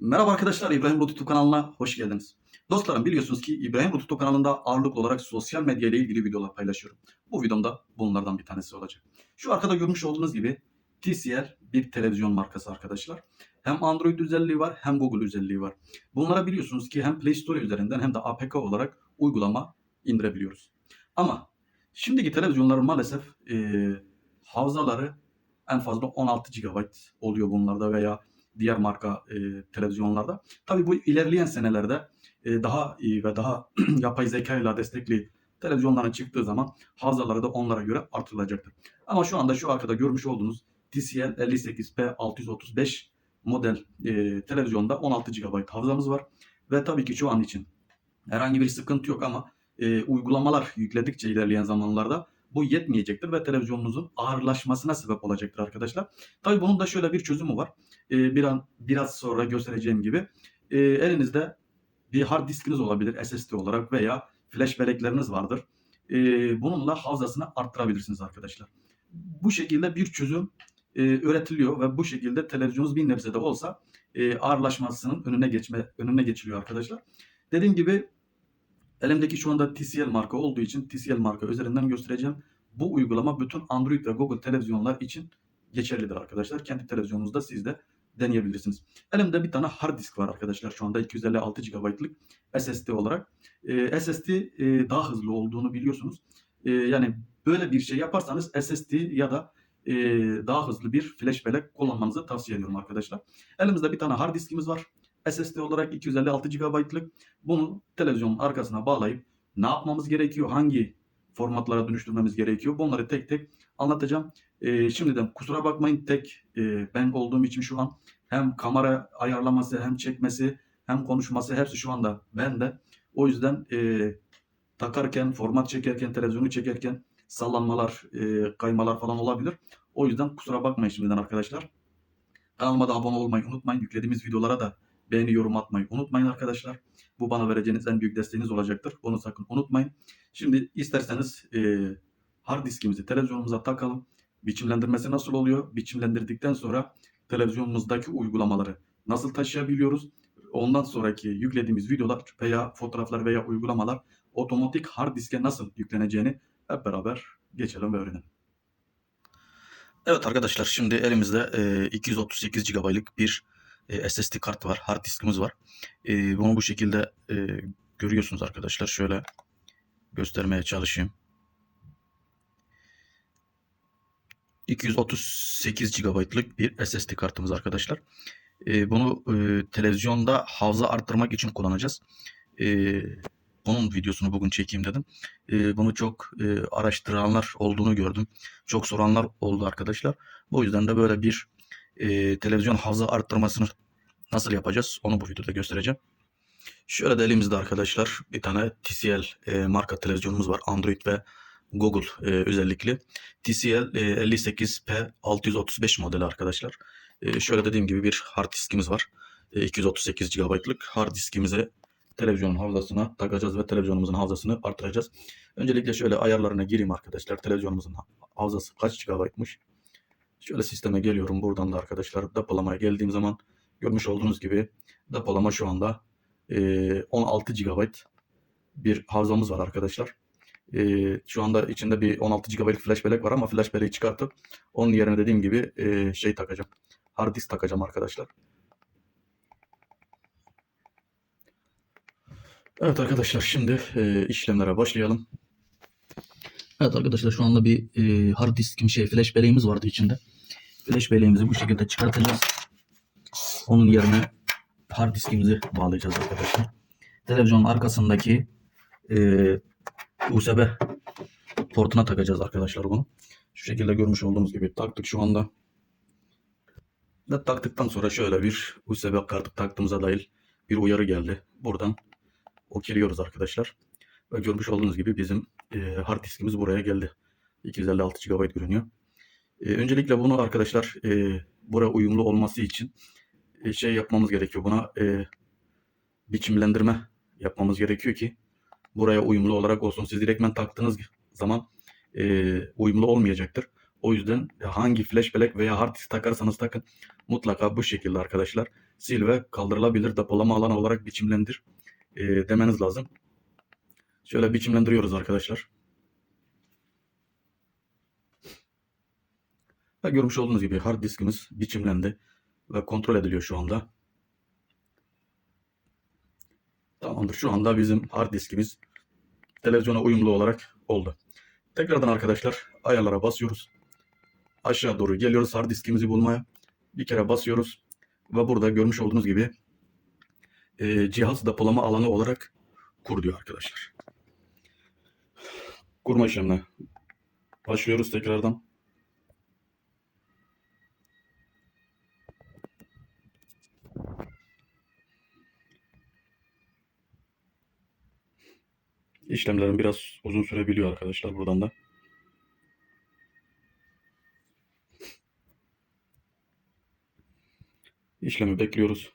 Merhaba arkadaşlar, İbrahim Rut YouTube kanalına hoş geldiniz. Dostlarım biliyorsunuz ki İbrahim Rut YouTube kanalında ağırlıklı olarak sosyal medya ile ilgili videolar paylaşıyorum. Bu videomda bunlardan bir tanesi olacak. Şu arkada görmüş olduğunuz gibi TCL bir televizyon markası arkadaşlar. Hem Android özelliği var hem Google özelliği var. Bunlara biliyorsunuz ki hem Play Store üzerinden hem de APK olarak uygulama indirebiliyoruz. Ama şimdiki televizyonların maalesef eee havzaları en fazla 16 GB oluyor bunlarda veya diğer marka e, televizyonlarda. Tabii bu ilerleyen senelerde e, daha iyi ve daha yapay zeka ile destekli televizyonların çıktığı zaman havzaları da onlara göre artırılacaktır. Ama şu anda şu arkada görmüş olduğunuz TCL 58P635 model e, televizyonda 16 GB havzamız var. Ve tabii ki şu an için herhangi bir sıkıntı yok ama e, uygulamalar yükledikçe ilerleyen zamanlarda bu yetmeyecektir ve televizyonunuzun ağırlaşmasına sebep olacaktır arkadaşlar. Tabii bunun da şöyle bir çözümü var. E, bir an biraz sonra göstereceğim gibi e, elinizde bir hard diskiniz olabilir SSD olarak veya flash bellekleriniz vardır. E, bununla havzasını arttırabilirsiniz arkadaşlar. Bu şekilde bir çözüm e, üretiliyor ve bu şekilde televizyonunuz bir nebze de olsa e, ağırlaşmasının önüne geçme önüne geçiliyor arkadaşlar. Dediğim gibi elimdeki şu anda TCL marka olduğu için TCL marka üzerinden göstereceğim. Bu uygulama bütün Android ve Google televizyonlar için geçerlidir arkadaşlar. Kendi televizyonunuzda siz de deneyebilirsiniz. Elimde bir tane hard disk var arkadaşlar şu anda 256 GB'lık SSD olarak. Ee, SSD e, daha hızlı olduğunu biliyorsunuz. Ee, yani böyle bir şey yaparsanız SSD ya da e, daha hızlı bir flash bellek kullanmanızı tavsiye ediyorum arkadaşlar. Elimizde bir tane hard diskimiz var. SSD olarak 256 GB'lık. Bunu televizyonun arkasına bağlayıp ne yapmamız gerekiyor? Hangi formatlara dönüştürmemiz gerekiyor? Bunları tek tek anlatacağım. Ee, şimdiden kusura bakmayın tek e, ben olduğum için şu an hem kamera ayarlaması hem çekmesi hem konuşması hepsi şu anda bende. O yüzden e, takarken, format çekerken, televizyonu çekerken sallanmalar, e, kaymalar falan olabilir. O yüzden kusura bakmayın şimdiden arkadaşlar. Kanalıma da abone olmayı unutmayın. Yüklediğimiz videolara da beğeni, yorum atmayı unutmayın arkadaşlar. Bu bana vereceğiniz en büyük desteğiniz olacaktır. Bunu sakın unutmayın. Şimdi isterseniz e, hard diskimizi televizyonumuza takalım. Biçimlendirmesi nasıl oluyor? Biçimlendirdikten sonra televizyonumuzdaki uygulamaları nasıl taşıyabiliyoruz? Ondan sonraki yüklediğimiz videolar veya fotoğraflar veya uygulamalar otomatik hard diske nasıl yükleneceğini hep beraber geçelim ve öğrenelim. Evet arkadaşlar şimdi elimizde e, 238 GB'lık bir e, SSD kart var. Hard diskimiz var. E, bunu bu şekilde e, görüyorsunuz arkadaşlar. Şöyle göstermeye çalışayım. 238 GB'lık bir SSD kartımız arkadaşlar. E, bunu e, televizyonda havza arttırmak için kullanacağız. E, bunun videosunu bugün çekeyim dedim. E, bunu çok e, araştıranlar olduğunu gördüm. Çok soranlar oldu arkadaşlar. Bu yüzden de böyle bir e, televizyon havza arttırmasını nasıl yapacağız onu bu videoda göstereceğim. Şöyle de elimizde arkadaşlar bir tane TCL e, marka televizyonumuz var. Android ve Google e, özellikle. TCL e, 58P635 modeli arkadaşlar. E, şöyle dediğim gibi bir hard diskimiz var. E, 238 GB'lık hard diskimize televizyonun havzasına takacağız ve televizyonumuzun havzasını artıracağız. Öncelikle şöyle ayarlarına gireyim arkadaşlar. Televizyonumuzun havzası kaç GB'mış? Şöyle sisteme geliyorum. Buradan da arkadaşlar depolamaya geldiğim zaman görmüş olduğunuz gibi depolama şu anda e, 16 GB bir havzamız var arkadaşlar. E, şu anda içinde bir 16 GB'lık flash bellek var ama flash belleği çıkartıp onun yerine dediğim gibi e, şey takacağım. Hard disk takacağım arkadaşlar. Evet arkadaşlar şimdi e, işlemlere başlayalım. Evet arkadaşlar şu anda bir e, hard diskim şey flash belleğimiz vardı içinde. Flash belleğimizi bu şekilde çıkartacağız. Onun yerine hard diskimizi bağlayacağız arkadaşlar. Televizyonun arkasındaki e, USB portuna takacağız arkadaşlar bunu. Şu şekilde görmüş olduğunuz gibi taktık şu anda. Ve taktıktan sonra şöyle bir USB kartı taktığımıza dair bir uyarı geldi. Buradan okeyliyoruz arkadaşlar. Ve görmüş olduğunuz gibi bizim e, hard diskimiz buraya geldi. 256 GB görünüyor. E, öncelikle bunu arkadaşlar e, buraya uyumlu olması için e, şey yapmamız gerekiyor. Buna e, biçimlendirme yapmamız gerekiyor ki buraya uyumlu olarak olsun. Siz direktmen taktığınız zaman e, uyumlu olmayacaktır. O yüzden hangi flash bellek veya hard disk takarsanız takın mutlaka bu şekilde arkadaşlar sil ve kaldırılabilir depolama alanı olarak biçimlendir e, demeniz lazım. Şöyle biçimlendiriyoruz arkadaşlar. Ve görmüş olduğunuz gibi hard diskimiz biçimlendi ve kontrol ediliyor şu anda. Tamamdır. Şu anda bizim hard diskimiz televizyona uyumlu olarak oldu. Tekrardan arkadaşlar ayarlara basıyoruz. Aşağı doğru geliyoruz hard diskimizi bulmaya. Bir kere basıyoruz ve burada görmüş olduğunuz gibi e, cihaz depolama alanı olarak kur diyor arkadaşlar. Kurma işlemine başlıyoruz tekrardan. İşlemlerin biraz uzun sürebiliyor arkadaşlar buradan da. İşlemi bekliyoruz.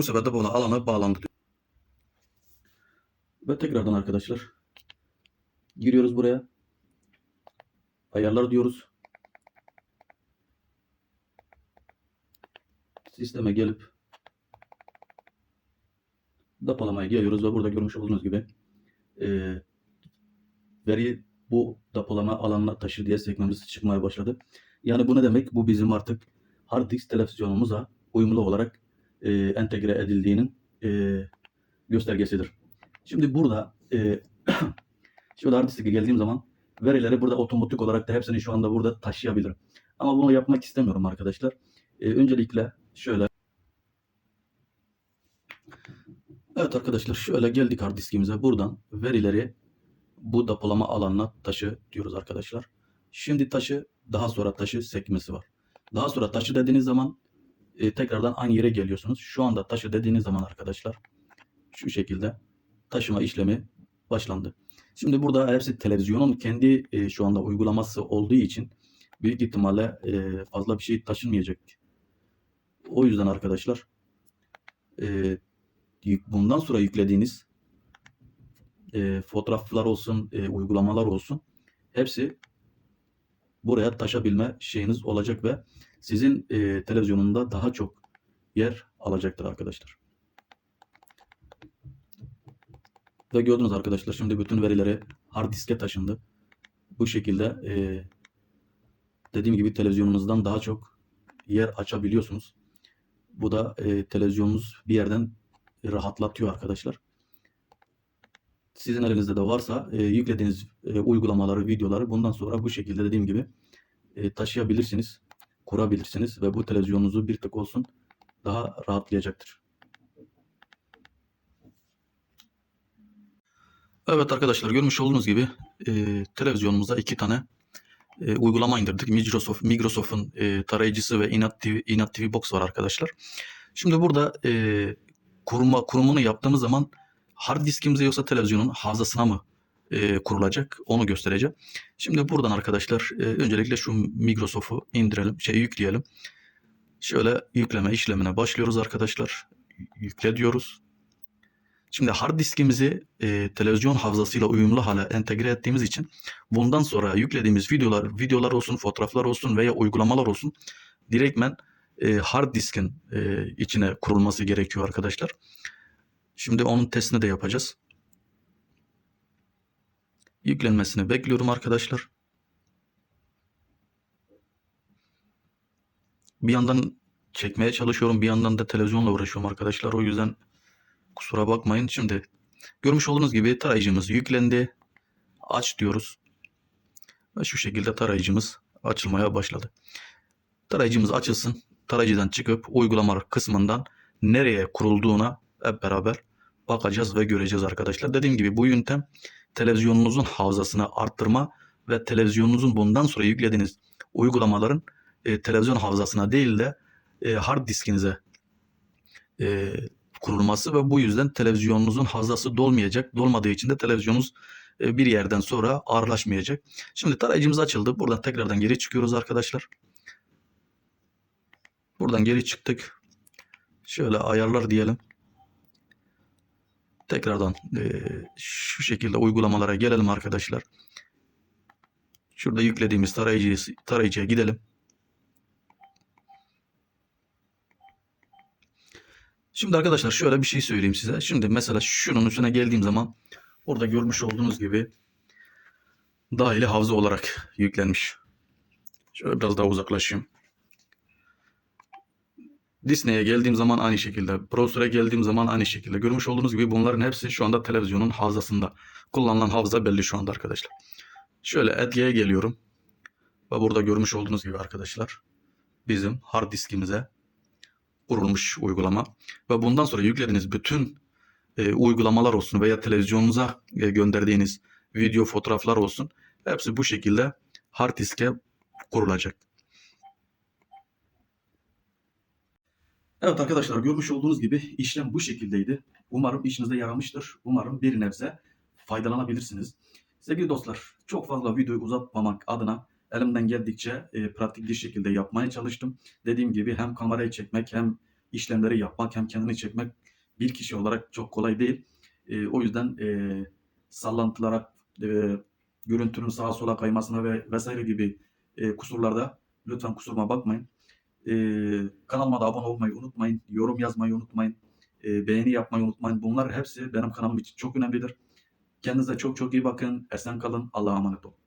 Bu sefer de bunu alana bağlandı. Ve tekrardan arkadaşlar giriyoruz buraya. Ayarlar diyoruz. Sisteme gelip depolamaya geliyoruz ve burada görmüş olduğunuz gibi e, veriyi bu depolama alanına taşı diye sekmemiz çıkmaya başladı. Yani bu ne demek? Bu bizim artık hard disk televizyonumuza uyumlu olarak e, entegre edildiğinin e, göstergesidir. Şimdi burada e, şöyle hard diske geldiğim zaman verileri burada otomatik olarak da hepsini şu anda burada taşıyabilirim. Ama bunu yapmak istemiyorum arkadaşlar. E, öncelikle şöyle Evet arkadaşlar şöyle geldik hard diskimize. Buradan verileri bu depolama alanına taşı diyoruz arkadaşlar. Şimdi taşı daha sonra taşı sekmesi var. Daha sonra taşı dediğiniz zaman e, tekrardan aynı yere geliyorsunuz. Şu anda taşı dediğiniz zaman arkadaşlar şu şekilde taşıma işlemi başlandı. Şimdi burada hepsi televizyonun kendi e, şu anda uygulaması olduğu için büyük ihtimalle e, fazla bir şey taşınmayacak. O yüzden arkadaşlar e, bundan sonra yüklediğiniz e, fotoğraflar olsun, e, uygulamalar olsun hepsi buraya taşabilme şeyiniz olacak ve sizin e, televizyonunda daha çok yer alacaktır arkadaşlar. Ve gördünüz arkadaşlar şimdi bütün verileri hard diske taşındı. Bu şekilde e, dediğim gibi televizyonunuzdan daha çok yer açabiliyorsunuz. Bu da e, televizyonunuz bir yerden rahatlatıyor arkadaşlar. Sizin elinizde de varsa e, yüklediğiniz e, uygulamaları, videoları bundan sonra bu şekilde dediğim gibi e, taşıyabilirsiniz, kurabilirsiniz ve bu televizyonunuzu bir tık olsun daha rahatlayacaktır. Evet arkadaşlar görmüş olduğunuz gibi e, televizyonumuza iki tane e, uygulama indirdik. Microsoft Microsoft'un e, tarayıcısı ve Inat TV, Inat TV Box var arkadaşlar. Şimdi burada e, kurma kurumunu yaptığımız zaman hard diskimize yoksa televizyonun hafızasına mı e, kurulacak onu göstereceğim. Şimdi buradan arkadaşlar e, öncelikle şu Microsoft'u indirelim, şey yükleyelim. Şöyle yükleme işlemine başlıyoruz arkadaşlar. Yükle diyoruz. Şimdi hard diskimizi e, televizyon hafızasıyla uyumlu hale entegre ettiğimiz için bundan sonra yüklediğimiz videolar, videolar olsun, fotoğraflar olsun veya uygulamalar olsun direktmen e, hard diskin e, içine kurulması gerekiyor arkadaşlar. Şimdi onun testini de yapacağız. Yüklenmesini bekliyorum arkadaşlar. Bir yandan çekmeye çalışıyorum, bir yandan da televizyonla uğraşıyorum arkadaşlar. O yüzden kusura bakmayın. Şimdi görmüş olduğunuz gibi tarayıcımız yüklendi. Aç diyoruz. Ve şu şekilde tarayıcımız açılmaya başladı. Tarayıcımız açılsın. Tarayıcıdan çıkıp uygulamalar kısmından nereye kurulduğuna hep beraber bakacağız ve göreceğiz arkadaşlar. Dediğim gibi bu yöntem televizyonunuzun hafızasını arttırma ve televizyonunuzun bundan sonra yüklediğiniz uygulamaların e, televizyon hafızasına değil de e, hard diskinize e, kurulması ve bu yüzden televizyonunuzun hafızası dolmayacak. Dolmadığı için de televizyonunuz e, bir yerden sonra ağırlaşmayacak. Şimdi tarayıcımız açıldı. Buradan tekrardan geri çıkıyoruz arkadaşlar. Buradan geri çıktık. Şöyle ayarlar diyelim. Tekrardan e, şu şekilde uygulamalara gelelim arkadaşlar. Şurada yüklediğimiz tarayıcıya, tarayıcıya gidelim. Şimdi arkadaşlar şöyle bir şey söyleyeyim size. Şimdi mesela şunun üstüne geldiğim zaman orada görmüş olduğunuz gibi dahili havza olarak yüklenmiş. Şöyle biraz daha uzaklaşayım. Disney'e geldiğim zaman aynı şekilde, Browser'a geldiğim zaman aynı şekilde. Görmüş olduğunuz gibi bunların hepsi şu anda televizyonun havzasında. Kullanılan havza belli şu anda arkadaşlar. Şöyle Edge'ye geliyorum. Ve burada görmüş olduğunuz gibi arkadaşlar bizim hard diskimize kurulmuş uygulama. Ve bundan sonra yüklediğiniz bütün e, uygulamalar olsun veya televizyonunuza e, gönderdiğiniz video, fotoğraflar olsun. Hepsi bu şekilde hard diske kurulacak. Evet arkadaşlar görmüş olduğunuz gibi işlem bu şekildeydi. Umarım işinize yaramıştır. Umarım bir nebze faydalanabilirsiniz. Sevgili dostlar çok fazla videoyu uzatmamak adına elimden geldikçe e, pratik bir şekilde yapmaya çalıştım. Dediğim gibi hem kamerayı çekmek hem işlemleri yapmak hem kendini çekmek bir kişi olarak çok kolay değil. E, o yüzden e, sallantılara, e, görüntünün sağa sola kaymasına ve vesaire gibi e, kusurlarda lütfen kusuruma bakmayın. E, kanalıma da abone olmayı unutmayın. Yorum yazmayı unutmayın. E, beğeni yapmayı unutmayın. Bunlar hepsi benim kanalım için çok önemlidir. Kendinize çok çok iyi bakın. Esen kalın. Allah'a emanet olun.